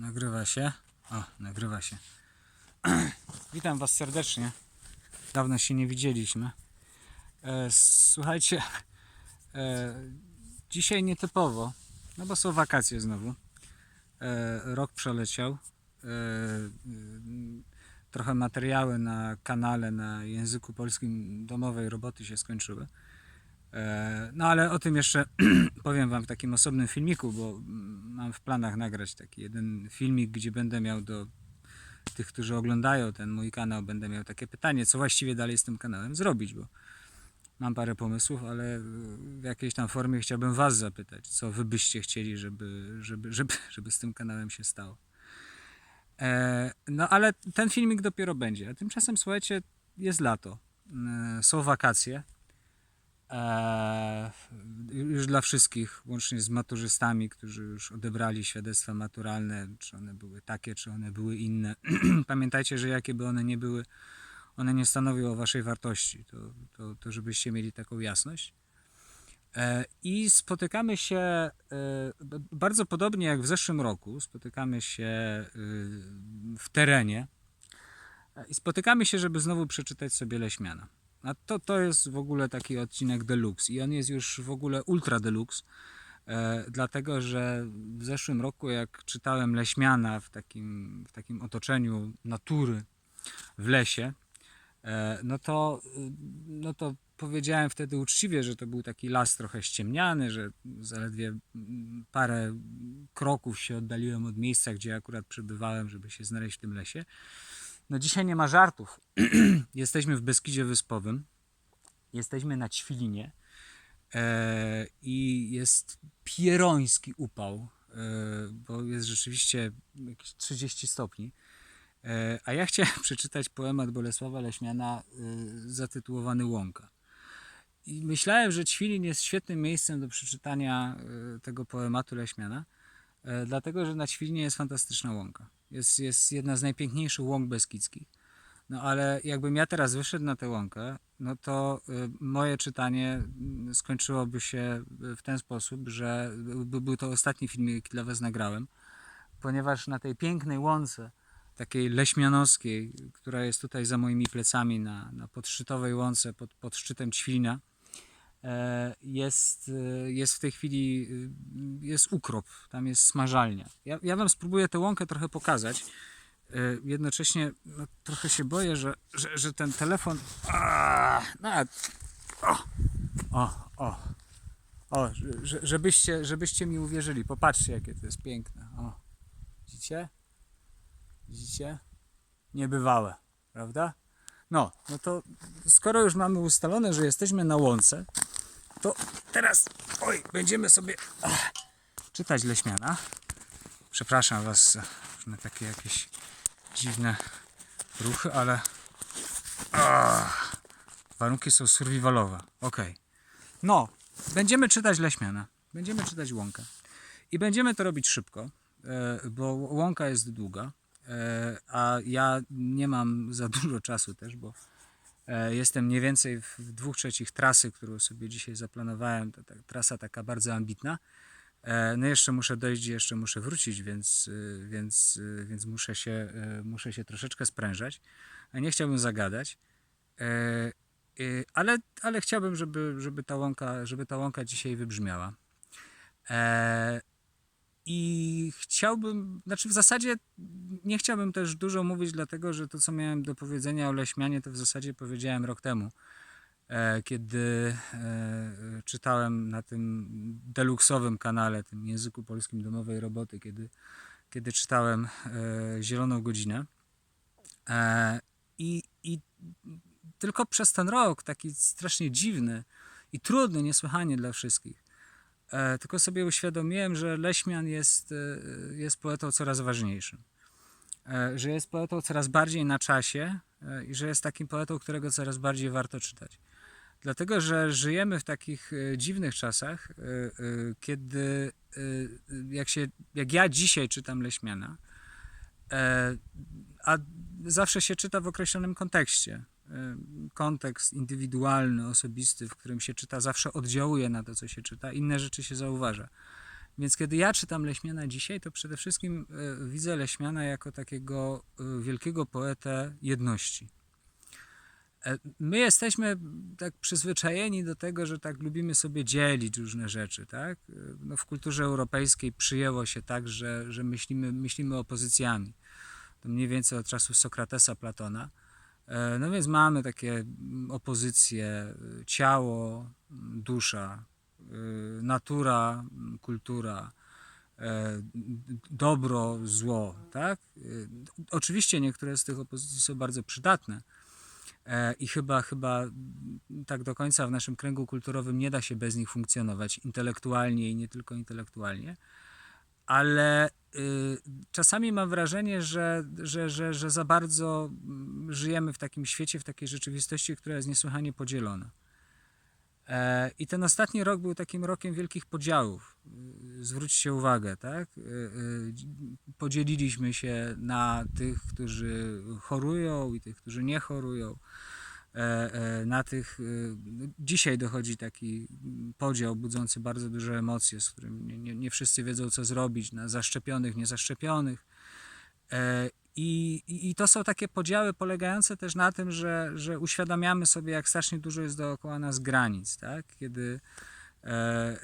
Nagrywa się. O, nagrywa się. Witam Was serdecznie. Dawno się nie widzieliśmy. E, słuchajcie, e, dzisiaj nietypowo, no bo są wakacje znowu. E, rok przeleciał. E, mm, trochę materiały na kanale na języku polskim domowej roboty się skończyły. E, No ale o tym jeszcze powiem Wam w takim osobnym filmiku, bo mm, mam w planach nagrać taki jeden filmik, gdzie będę miał do tych, którzy oglądają ten mój kanał, będę miał takie pytanie, co właściwie dalej z tym kanałem zrobić, bo mam parę pomysłów, ale w jakiejś tam formie chciałbym Was zapytać, co Wy byście chcieli, żeby, żeby, żeby, żeby z tym kanałem się stało. E, No ale ten filmik dopiero będzie, a tymczasem słuchajcie, jest lato, e, są wakacje, już dla wszystkich, łącznie z maturzystami, którzy już odebrali świadectwa maturalne, czy one były takie, czy one były inne. Pamiętajcie, że jakie by one nie były, one nie stanowią o waszej wartości. To, to, to żebyście mieli taką jasność. E, I spotykamy się e, bardzo podobnie jak w zeszłym roku. Spotykamy się w terenie E, i spotykamy się, żeby znowu przeczytać sobie Leśmiana. A to, to jest w ogóle taki odcinek deluxe i on jest już w ogóle ultra deluxe, e, dlatego że w zeszłym roku jak czytałem Leśmiana w takim, w takim otoczeniu natury w lesie, e, no to, y, no to powiedziałem wtedy uczciwie, że to był taki las trochę ściemniany, że zaledwie parę kroków się oddaliłem od miejsca, gdzie akurat przebywałem, żeby się znaleźć w tym lesie. No dzisiaj nie ma żartów. Jesteśmy w Beskidzie Wyspowym. Jesteśmy na Ćwilinie. E, I jest pieroński upał, e, bo jest rzeczywiście jakieś 30 stopni. E, a ja chciałem przeczytać poemat Bolesława Leśmiana e, zatytułowany Łąka. I myślałem, że Ćwilin jest świetnym miejscem do przeczytania e, tego poematu Leśmiana, e, dlatego że na Ćwilinie jest fantastyczna łąka. Jest, jest jedna z najpiękniejszych łąk beskidzkich. No ale jakbym ja teraz wyszedł na tę łąkę, no to y, moje czytanie y, skończyłoby się w ten sposób, że by był to ostatni film, jaki dla Was nagrałem, ponieważ na tej pięknej łące, takiej leśmianowskiej, która jest tutaj za moimi plecami na, na podszczytowej łące pod, pod szczytem Ćwilina, e, jest, e, jest w tej chwili y, jest ukrop, tam jest smażalnia. Ja, ja Wam spróbuję tę łąkę trochę pokazać. E, Jednocześnie no, trochę się boję, że, że, że ten telefon. A, no, o, o, o, o że, żebyście, żebyście mi uwierzyli. Popatrzcie, jakie to jest piękne. O, widzicie? Widzicie? Niebywałe, prawda? No, no to skoro już mamy ustalone, że jesteśmy na łące, to teraz, oj, będziemy sobie ach, czytać Leśmiana. Przepraszam Was za takie jakieś dziwne ruchy, ale ach, warunki są survivalowe. Ok. No, będziemy czytać Leśmiana. Będziemy czytać Łąkę. I będziemy to robić szybko, e, bo Łąka jest długa, e, a ja nie mam za dużo czasu też, bo jestem mniej więcej w dwóch trzecich trasy, którą sobie dzisiaj zaplanowałem. To ta trasa taka bardzo ambitna. E, No jeszcze muszę dojść, jeszcze muszę wrócić, więc, y, więc, więc muszę, się, muszę się troszeczkę sprężać. Nie chciałbym zagadać, E, ale, ale chciałbym, żeby, żeby, ta łąka, żeby ta łąka dzisiaj wybrzmiała. I chciałbym, znaczy w zasadzie nie chciałbym też dużo mówić, dlatego że to, co miałem do powiedzenia o Leśmianie, to w zasadzie powiedziałem rok temu e, kiedy e, czytałem na tym deluksowym kanale, tym języku polskim domowej roboty, kiedy, kiedy czytałem e, Zieloną Godzinę. I, I tylko przez ten rok, taki strasznie dziwny i trudny niesłychanie dla wszystkich, tylko sobie uświadomiłem, że Leśmian jest, e, jest poetą coraz ważniejszym. E, że jest poetą coraz bardziej na czasie e, i że jest takim poetą, którego coraz bardziej warto czytać. Dlatego, że żyjemy w takich e, dziwnych czasach, e, e, kiedy e, jak, się, jak ja dzisiaj czytam Leśmiana, e, a zawsze się czyta w określonym kontekście. E, Kontekst indywidualny, osobisty, w którym się czyta, zawsze oddziałuje na to, co się czyta, inne rzeczy się zauważa. Więc kiedy ja czytam Leśmiana dzisiaj, to przede wszystkim e, widzę Leśmiana jako takiego e, wielkiego poetę jedności. E, My jesteśmy tak przyzwyczajeni do tego, że tak lubimy sobie dzielić różne rzeczy, tak? No w kulturze europejskiej przyjęło się tak, że, że myślimy, myślimy opozycjami. To mniej więcej od czasów Sokratesa, Platona. E, No więc mamy takie mm, opozycje e, ciało, mm, dusza, e, natura, mm, kultura, e, dobro, zło, tak? E, Oczywiście niektóre z tych opozycji są bardzo przydatne, E, I chyba, chyba tak do końca w naszym kręgu kulturowym nie da się bez nich funkcjonować intelektualnie i nie tylko intelektualnie. Ale y, czasami mam wrażenie, że, że, że, że za bardzo mm, żyjemy w takim świecie, w takiej rzeczywistości, która jest niesłychanie podzielona. E, I ten ostatni rok był takim rokiem wielkich podziałów. Y, Zwróćcie uwagę, tak? Y, Podzieliliśmy się na tych, którzy chorują i tych, którzy nie chorują. E, e, Na tych no, dzisiaj dochodzi taki podział budzący bardzo duże emocje, z którym nie, nie, nie wszyscy wiedzą, co zrobić, na zaszczepionych, niezaszczepionych. E, I, i, to są takie podziały polegające też na tym, że, że uświadamiamy sobie, jak strasznie dużo jest dookoła nas granic, tak? Kiedy e, e,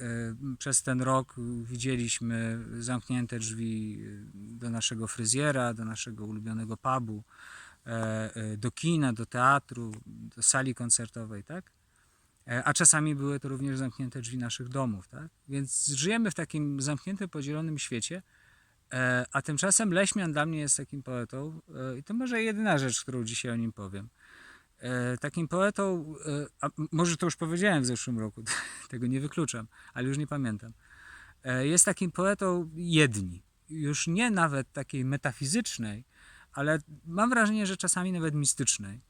przez ten rok widzieliśmy zamknięte drzwi do naszego fryzjera, do naszego ulubionego pubu, e, e, do kina, do teatru, do sali koncertowej, tak? E, A czasami były to również zamknięte drzwi naszych domów, tak? Więc żyjemy w takim zamkniętym, podzielonym świecie, E, A tymczasem Leśmian dla mnie jest takim poetą, e, i to może jedyna rzecz, którą dzisiaj o nim powiem. E, Takim poetą, e, a może to już powiedziałem w zeszłym roku, tego nie wykluczam, ale już nie pamiętam. E, Jest takim poetą jedni, już nie nawet takiej metafizycznej, ale mam wrażenie, że czasami nawet mistycznej.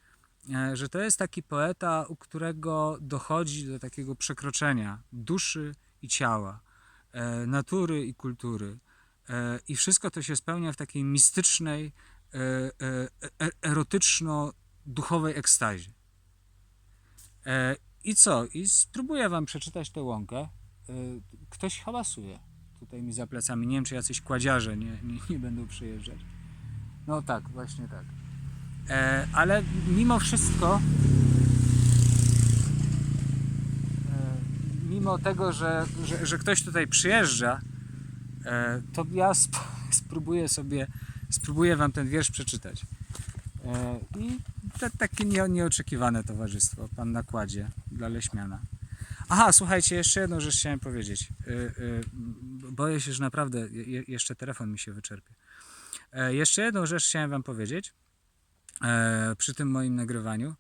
E, Że to jest taki poeta, u którego dochodzi do takiego przekroczenia duszy i ciała, e, natury i kultury. E, I wszystko to się spełnia w takiej mistycznej, erotyczno-duchowej ekstazie. I co? I spróbuję wam przeczytać tę łąkę. Ktoś hałasuje tutaj mi za plecami. Nie wiem, czy jacyś kładziarze nie, nie, nie będą przyjeżdżać. No tak, właśnie tak. E, Ale mimo wszystko, e, mimo tego, że, że, że ktoś tutaj przyjeżdża, E, to ja sp- spróbuję sobie, spróbuję wam ten wiersz przeczytać. E, I te, takie nie, nieoczekiwane towarzystwo, pan nakładzie dla Leśmiana. Aha, słuchajcie, jeszcze jedną rzecz chciałem powiedzieć. E, e, Boję się, że naprawdę je, jeszcze telefon mi się wyczerpie. E, Jeszcze jedną rzecz chciałem wam powiedzieć e, przy tym moim nagrywaniu.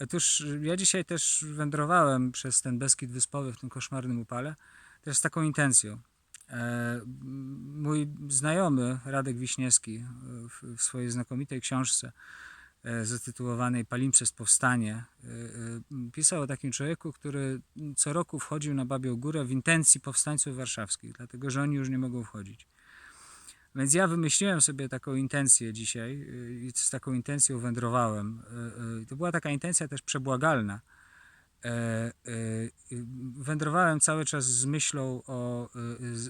Otóż ja dzisiaj też wędrowałem przez ten Beskid Wyspowy w tym koszmarnym upale, też z taką intencją. E, Mój znajomy Radek Wiśniewski w, swojej znakomitej książce zatytułowanej Palimpsest Powstanie pisał o takim człowieku, który co roku wchodził na Babią Górę w intencji powstańców warszawskich, dlatego że oni już nie mogą wchodzić. Więc ja wymyśliłem sobie taką intencję dzisiaj e, i z taką intencją wędrowałem. E, e, To była taka intencja też przebłagalna. E, y, Wędrowałem cały czas z myślą o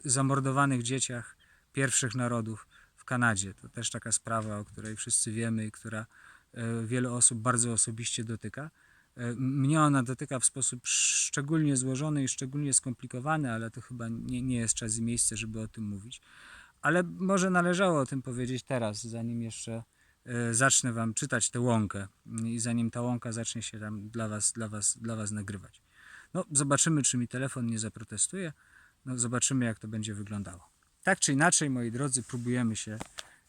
zamordowanych dzieciach pierwszych narodów w Kanadzie. To też taka sprawa, o której wszyscy wiemy i która e, wiele osób bardzo osobiście dotyka. E, Mnie ona dotyka w sposób szczególnie złożony i szczególnie skomplikowany, ale to chyba nie, nie jest czas i miejsce, żeby o tym mówić. Ale może należało o tym powiedzieć teraz, zanim jeszcze e, zacznę wam czytać tę łąkę i zanim ta łąka zacznie się tam dla was, dla was, dla was nagrywać. No, zobaczymy, czy mi telefon nie zaprotestuje. No, zobaczymy, jak to będzie wyglądało. Tak czy inaczej, moi drodzy, próbujemy się,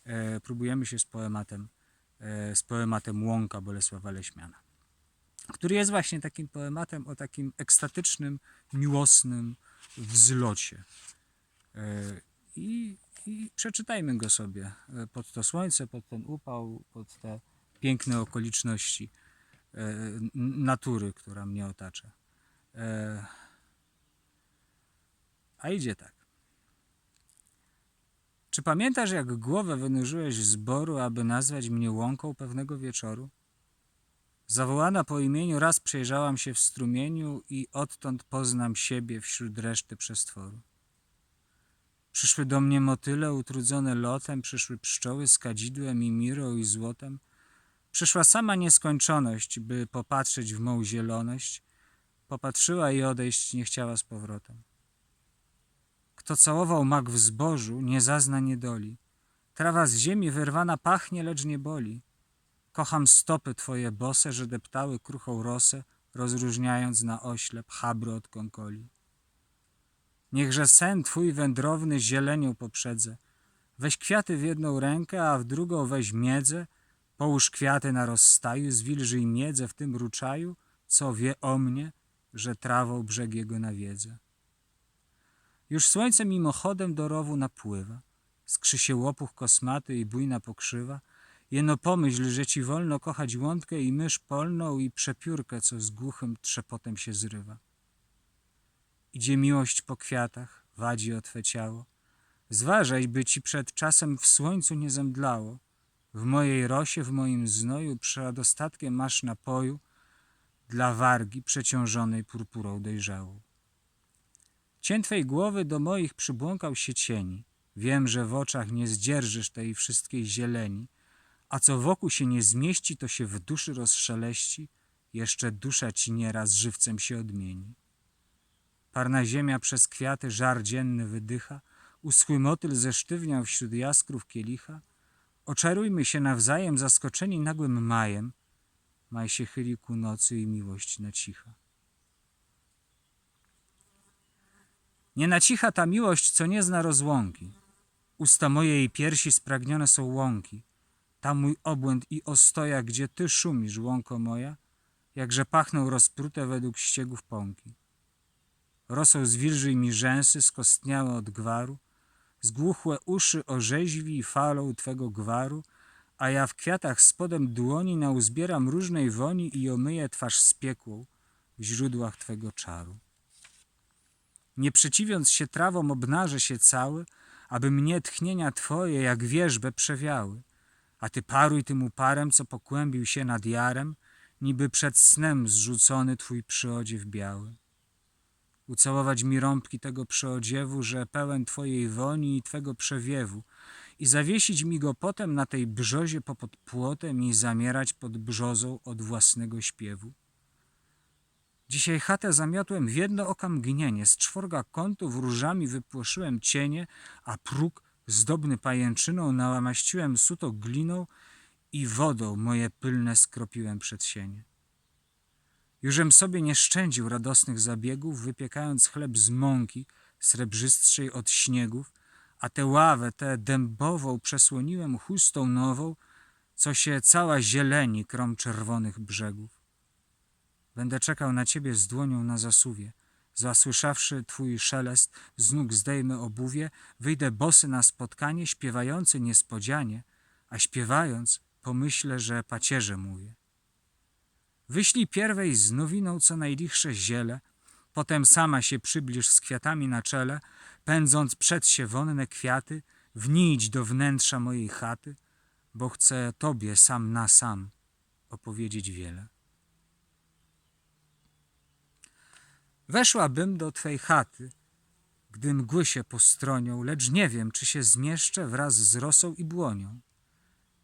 e, próbujemy się z poematem, e, z poematem Łąka Bolesława Leśmiana, który jest właśnie takim poematem o takim ekstatycznym, miłosnym wzlocie. E, I, I przeczytajmy go sobie e, pod to słońce, pod ten upał, pod te piękne okoliczności e, natury, która mnie otacza. E, A idzie tak. Czy pamiętasz, jak głowę wynurzyłeś z boru, aby nazwać mnie łąką pewnego wieczoru? Zawołana po imieniu, raz przejrzałam się w strumieniu i odtąd poznam siebie wśród reszty przestworu. Przyszły do mnie motyle utrudzone lotem, przyszły pszczoły z kadzidłem i mirą i złotem. Przyszła sama nieskończoność, by popatrzeć w mą zieloność. Popatrzyła i odejść nie chciała z powrotem. Kto całował mak w zbożu, nie zazna niedoli. Trawa z ziemi wyrwana pachnie, lecz nie boli. Kocham stopy twoje bose, że deptały kruchą rosę, rozróżniając na oślep chabry od konkoli. Niechże sen twój wędrowny zielenią poprzedze. Weź kwiaty w jedną rękę, a w drugą weź miedzę, połóż kwiaty na rozstaju, zwilżyj miedzę w tym ruczaju, co wie o mnie, że trawą brzeg jego nawiedzę. Już słońce mimochodem do rowu napływa, skrzy się łopuch kosmaty i bujna pokrzywa, jeno pomyśl, że ci wolno kochać łątkę i mysz polną i przepiórkę, co z głuchym trzepotem się zrywa. Idzie miłość po kwiatach, wadzi o twe ciało. Zważaj, by ci przed czasem w słońcu nie zemdlało. W mojej rosie, w moim znoju przedostatkiem masz napoju dla wargi przeciążonej purpurą dojrzałą. Cień twej głowy do moich przybłąkał się cieni. Wiem, że w oczach nie zdzierżysz tej wszystkiej zieleni, a co wokół się nie zmieści, to się w duszy rozszeleści, jeszcze dusza ci nieraz żywcem się odmieni. Parna ziemia przez kwiaty żar dzienny wydycha, uschły motyl zesztywniał wśród jaskrów kielicha. Oczarujmy się nawzajem, zaskoczeni nagłym majem. Maj się chyli ku nocy i miłość na cicha. Nie na cicha ta miłość, co nie zna rozłąki. Usta moje i piersi spragnione są łąki. Tam mój obłęd i ostoja, gdzie ty szumisz, łąko moja, jakże pachną rozprute według ściegów pąki. Rosą zwilżyj mi rzęsy, skostniałe od gwaru, zgłuchłe uszy orzeźwi falą twego gwaru, a ja w kwiatach spodem dłoni nauzbieram różnej woni i omyję twarz spiekłą w źródłach twego czaru. Nie przeciwiąc się trawom, obnażę się cały, aby mnie tchnienia twoje jak wierzbę przewiały, a ty paruj tym uparem, co pokłębił się nad jarem, niby przed snem zrzucony twój przyodziew biały ucałować mi rąbki tego przyodziewu, że pełen Twojej woni i Twego przewiewu i zawiesić mi go potem na tej brzozie popod płotem i zamierać pod brzozą od własnego śpiewu. Dzisiaj chatę zamiotłem w jedno oka mgnienie, z czworga kątów różami wypłoszyłem cienie, a próg zdobny pajęczyną nałamaściłem suto gliną i wodą moje pylne skropiłem przed sienie. Jużem sobie nie szczędził radosnych zabiegów, wypiekając chleb z mąki, srebrzystszej od śniegów, a tę ławę, tę dębową przesłoniłem chustą nową, co się cała zieleni krom czerwonych brzegów. Będę czekał na ciebie z dłonią na zasuwie. Zasłyszawszy twój szelest, z nóg zdejmę obuwie, wyjdę bosy na spotkanie, śpiewający niespodzianie, a śpiewając pomyślę, że pacierze mówię. Wyślij pierwej z nowiną co najlichsze ziele, potem sama się przybliż z kwiatami na czele, pędząc przed się wonne kwiaty, wnijdź do wnętrza mojej chaty, bo chcę Tobie sam na sam opowiedzieć wiele. Weszłabym do Twej chaty, gdy mgły się postronią, lecz nie wiem, czy się zmieszczę wraz z rosą i błonią.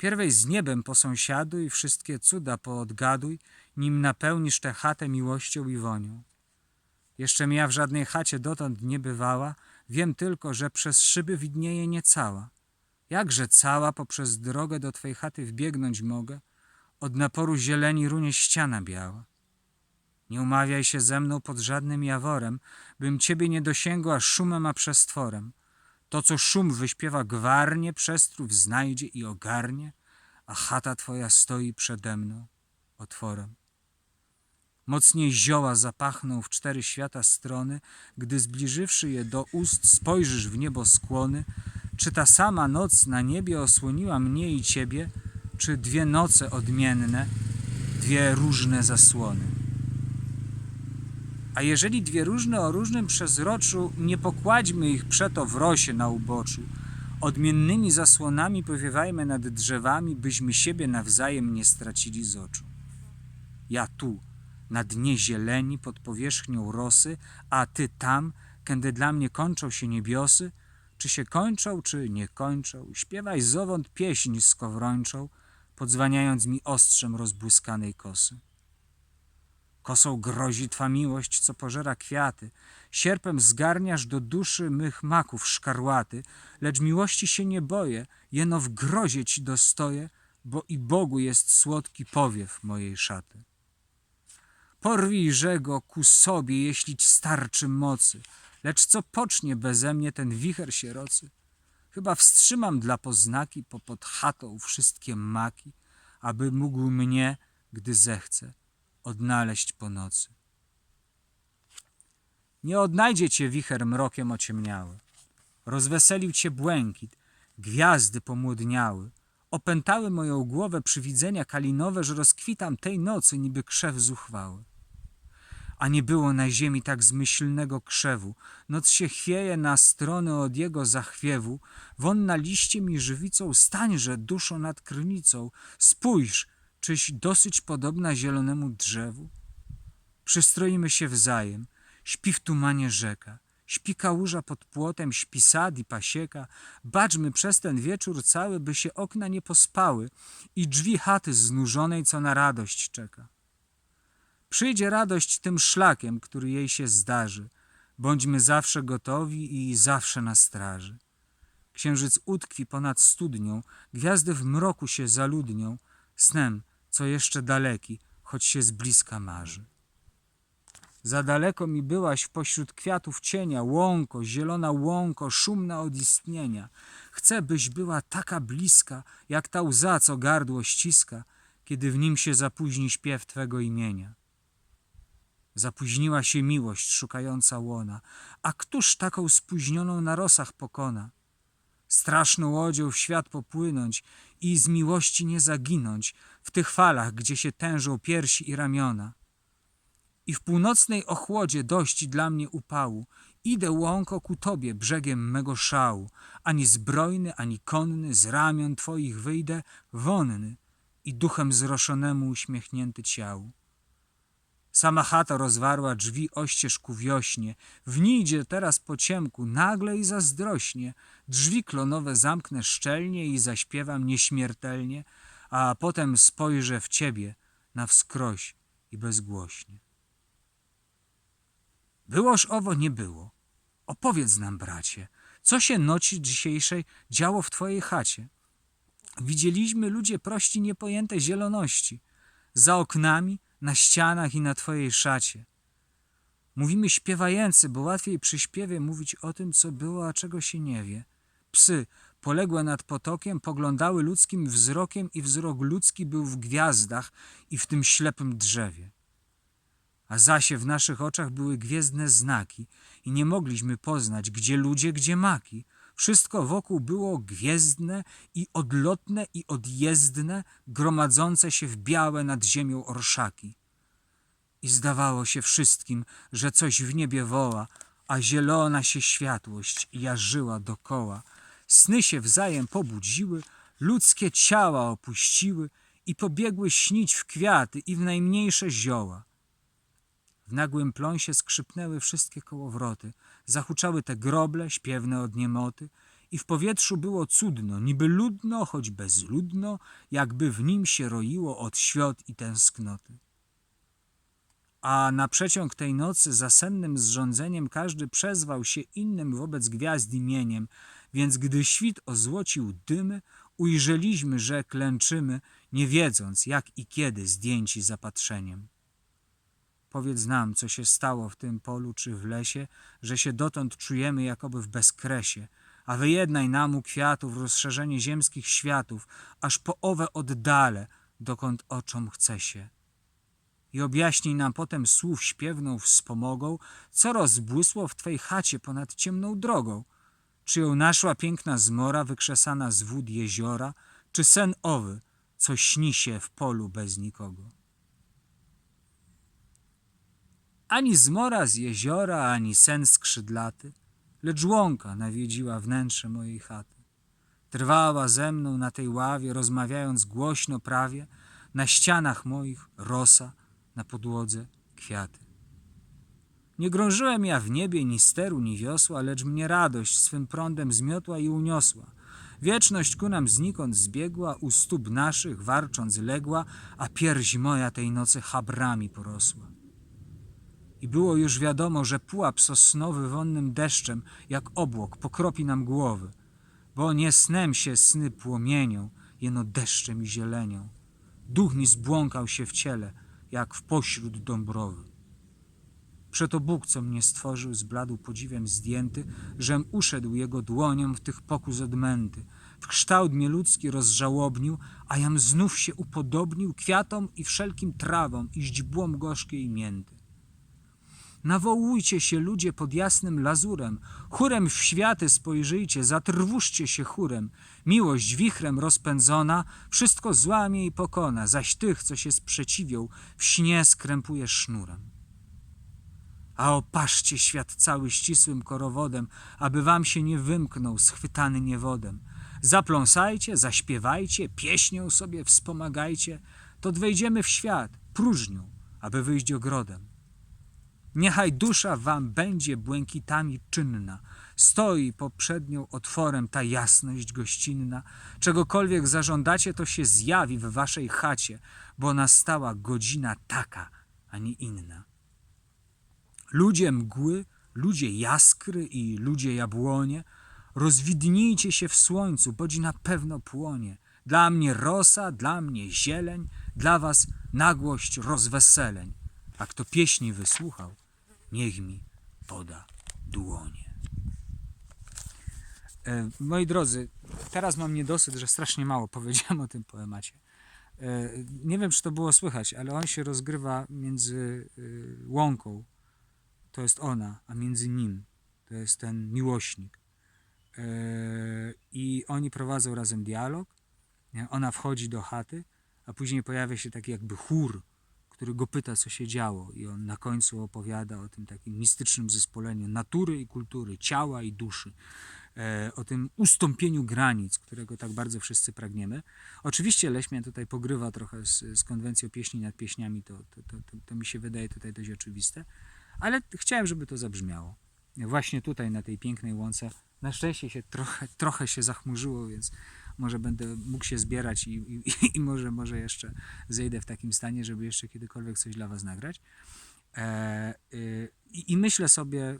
Pierwej z niebem posąsiaduj, wszystkie cuda poodgaduj, nim napełnisz tę chatę miłością i wonią. Jeszcze ja w żadnej chacie dotąd nie bywała, wiem tylko, że przez szyby widnieje niecała. Jakże cała poprzez drogę do twej chaty wbiegnąć mogę, od naporu zieleni runie ściana biała. Nie umawiaj się ze mną pod żadnym jaworem, bym ciebie nie dosięgła szumem a przestworem. To, co szum wyśpiewa gwarnie, przestrów znajdzie i ogarnie, a chata twoja stoi przede mną otworem. Mocniej zioła zapachną w cztery świata strony, gdy zbliżywszy je do ust, spojrzysz w niebo skłony. Czy ta sama noc na niebie osłoniła mnie i ciebie, czy dwie noce odmienne, dwie różne zasłony? A jeżeli dwie różne o różnym przezroczu, nie pokładźmy ich przeto w rosie na uboczu. Odmiennymi zasłonami powiewajmy nad drzewami, byśmy siebie nawzajem nie stracili z oczu. Ja tu, na dnie zieleni pod powierzchnią rosy, a ty tam, kiedy dla mnie kończą się niebiosy, czy się kończą, czy nie kończą. Śpiewaj zowąd pieśń skowrończą, podzwaniając mi ostrzem rozbłyskanej kosy. Kosą grozi twa miłość, co pożera kwiaty. Sierpem zgarniasz do duszy mych maków szkarłaty, lecz miłości się nie boję, jeno w grozie ci dostoję, bo i Bogu jest słodki powiew mojej szaty. Porwijże go ku sobie, jeśli ci starczy mocy, lecz co pocznie beze mnie ten wicher sierocy? Chyba wstrzymam dla poznaki popod chatą wszystkie maki, aby mógł mnie, gdy zechce, odnaleźć po nocy. Nie odnajdzie cię wicher mrokiem ociemniały. Rozweselił cię błękit, gwiazdy pomłodniały. Opętały moją głowę przywidzenia kalinowe, że rozkwitam tej nocy niby krzew zuchwały. A nie było na ziemi tak zmyślnego krzewu. Noc się chwieje na strony od jego zachwiewu. Wonna liściem i żywicą stańże duszo nad krynicą. Spójrz, czyś dosyć podobna zielonemu drzewu? Przystroimy się wzajem. Śpi w tumanie rzeka. Śpi kałuża pod płotem, śpi sad i pasieka. Baczmy przez ten wieczór cały, by się okna nie pospały i drzwi chaty znużonej, co na radość czeka. Przyjdzie radość tym szlakiem, który jej się zdarzy. Bądźmy zawsze gotowi i zawsze na straży. Księżyc utkwi ponad studnią, gwiazdy w mroku się zaludnią, snem, co jeszcze daleki, choć się z bliska marzy. Za daleko mi byłaś w pośród kwiatów cienia, łąko, zielona łąko, szumna od istnienia. Chcę, byś była taka bliska, jak ta łza, co gardło ściska, kiedy w nim się zapóźni śpiew Twego imienia. Zapóźniła się miłość szukająca łona, a któż taką spóźnioną na rosach pokona? Straszną łodzią w świat popłynąć i z miłości nie zaginąć w tych falach, gdzie się tężą piersi i ramiona. I w północnej ochłodzie dość dla mnie upału, idę łąko ku tobie brzegiem mego szału, ani zbrojny, ani konny, z ramion twoich wyjdę wonny i duchem zroszonemu uśmiechnięty ciału. Sama chata rozwarła drzwi oścież ku wiośnie. W niej idzie teraz po ciemku, nagle i zazdrośnie. Drzwi klonowe zamknę szczelnie i zaśpiewam nieśmiertelnie, a potem spojrzę w ciebie na wskroś i bezgłośnie. Byłoż owo nie było. Opowiedz nam, bracie, co się noci dzisiejszej działo w twojej chacie. Widzieliśmy ludzie prości niepojęte zieloności. Za oknami, na ścianach i na twojej szacie. Mówimy śpiewający, bo łatwiej przy śpiewie mówić o tym, co było, a czego się nie wie. Psy, poległe nad potokiem, poglądały ludzkim wzrokiem i wzrok ludzki był w gwiazdach i w tym ślepym drzewie. A zasie w naszych oczach były gwiezdne znaki i nie mogliśmy poznać, gdzie ludzie, gdzie maki. Wszystko wokół było gwiezdne i odlotne i odjezdne, gromadzące się w białe nad ziemią orszaki. I zdawało się wszystkim, że coś w niebie woła, a zielona się światłość jarzyła dokoła. Sny się wzajem pobudziły, ludzkie ciała opuściły i pobiegły śnić w kwiaty i w najmniejsze zioła. W nagłym pląsie skrzypnęły wszystkie kołowroty, zahuczały te groble, śpiewne od niemoty i w powietrzu było cudno, niby ludno, choć bezludno, jakby w nim się roiło od świąt i tęsknoty. A na przeciąg tej nocy za sennym zrządzeniem każdy przezwał się innym wobec gwiazd imieniem, więc gdy świt ozłocił dymy, ujrzeliśmy, że klęczymy, nie wiedząc jak i kiedy zdjęci zapatrzeniem. Powiedz nam, co się stało w tym polu czy w lesie, że się dotąd czujemy jakoby w bezkresie, a wyjednaj nam u kwiatów rozszerzenie ziemskich światów, aż po owe oddale, dokąd oczom chce się. I objaśnij nam potem słów śpiewną wspomogą, co rozbłysło w Twej chacie ponad ciemną drogą. Czy ją naszła piękna zmora wykrzesana z wód jeziora, czy sen owy, co śni się w polu bez nikogo. Ani zmora z jeziora, ani sen skrzydlaty, lecz łąka nawiedziła wnętrze mojej chaty. Trwała ze mną na tej ławie, rozmawiając głośno prawie, na ścianach moich rosa, na podłodze kwiaty. Nie grążyłem ja w niebie ni steru, ni wiosła, lecz mnie radość swym prądem zmiotła i uniosła. Wieczność ku nam znikąd zbiegła, u stóp naszych warcząc legła, a pierś moja tej nocy habrami porosła. I było już wiadomo, że pułap sosnowy wonnym deszczem, jak obłok, pokropi nam głowy, bo nie snem się sny płomienią, jeno deszczem i zielenią. Duch mi zbłąkał się w ciele, jak w pośród dąbrowy. Przeto Bóg, co mnie stworzył, zbladł podziwem zdjęty, żem uszedł Jego dłonią w tych pokus odmęty. W kształt mnie ludzki rozżałobnił, a jam znów się upodobnił kwiatom i wszelkim trawom i źdźbłom gorzkiej mięty. Nawołujcie się ludzie pod jasnym lazurem, chórem w światy spojrzyjcie, zatrwóżcie się chórem. Miłość wichrem rozpędzona, wszystko złamie i pokona, zaś tych, co się sprzeciwią, w śnie skrępuje sznurem. A opaszcie świat cały ścisłym korowodem, aby wam się nie wymknął schwytany niewodem. Zapląsajcie, zaśpiewajcie, pieśnią sobie wspomagajcie, to wejdziemy w świat próżnią, aby wyjść ogrodem. Niechaj dusza wam będzie błękitami czynna, stoi poprzednią otworem ta jasność gościnna. Czegokolwiek zażądacie, to się zjawi w waszej chacie, bo nastała godzina taka, a nie inna. Ludzie mgły, ludzie jaskry i ludzie jabłonie, rozwidnijcie się w słońcu, bodzi na pewno płonie. Dla mnie rosa, dla mnie zieleń, dla was nagłość rozweseleń. A kto pieśni wysłuchał, niech mi poda dłonie. E, moi drodzy, teraz mam niedosyt, że strasznie mało powiedziałem o tym poemacie. E, nie wiem, czy to było słychać, ale on się rozgrywa między y, łąką, to jest ona, a między nim to jest ten miłośnik. E, I oni prowadzą razem dialog. Ona wchodzi do chaty, a później pojawia się taki jakby chór, który go pyta, co się działo. I on na końcu opowiada o tym takim mistycznym zespoleniu natury i kultury, ciała i duszy. E, o tym ustąpieniu granic, którego tak bardzo wszyscy pragniemy. Oczywiście Leśmian tutaj pogrywa trochę z, z konwencją pieśni nad pieśniami, to, to, to, to mi się wydaje tutaj dość oczywiste, ale chciałem, żeby to zabrzmiało. Właśnie tutaj, na tej pięknej łące. Na szczęście się trochę, trochę się zachmurzyło, więc może będę mógł się zbierać i, i, i może, może jeszcze zejdę w takim stanie, żeby jeszcze kiedykolwiek coś dla Was nagrać. E, y, i, I myślę sobie, y,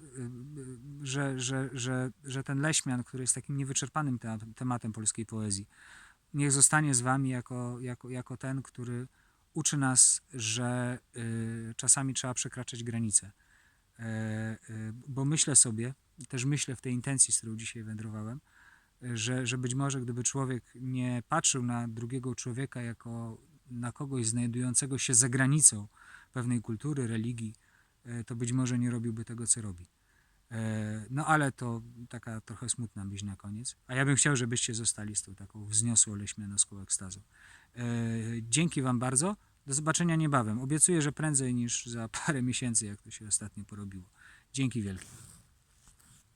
że, że, że, że ten Leśmian, który jest takim niewyczerpanym te, tematem polskiej poezji, niech zostanie z Wami jako, jako, jako ten, który uczy nas, że y, czasami trzeba przekraczać granice. E, y, bo myślę sobie, też myślę w tej intencji, z którą dzisiaj wędrowałem, y, że, że być może gdyby człowiek nie patrzył na drugiego człowieka jako na kogoś znajdującego się za granicą pewnej kultury, religii, e, to być może nie robiłby tego, co robi. E, No ale to taka trochę smutna myśl na koniec. A ja bym chciał, żebyście zostali z tą taką wzniosłą leśmianowską ekstazą. E, Dzięki Wam bardzo. Do zobaczenia niebawem. Obiecuję, że prędzej niż za parę miesięcy, jak to się ostatnio porobiło. Dzięki wielkie.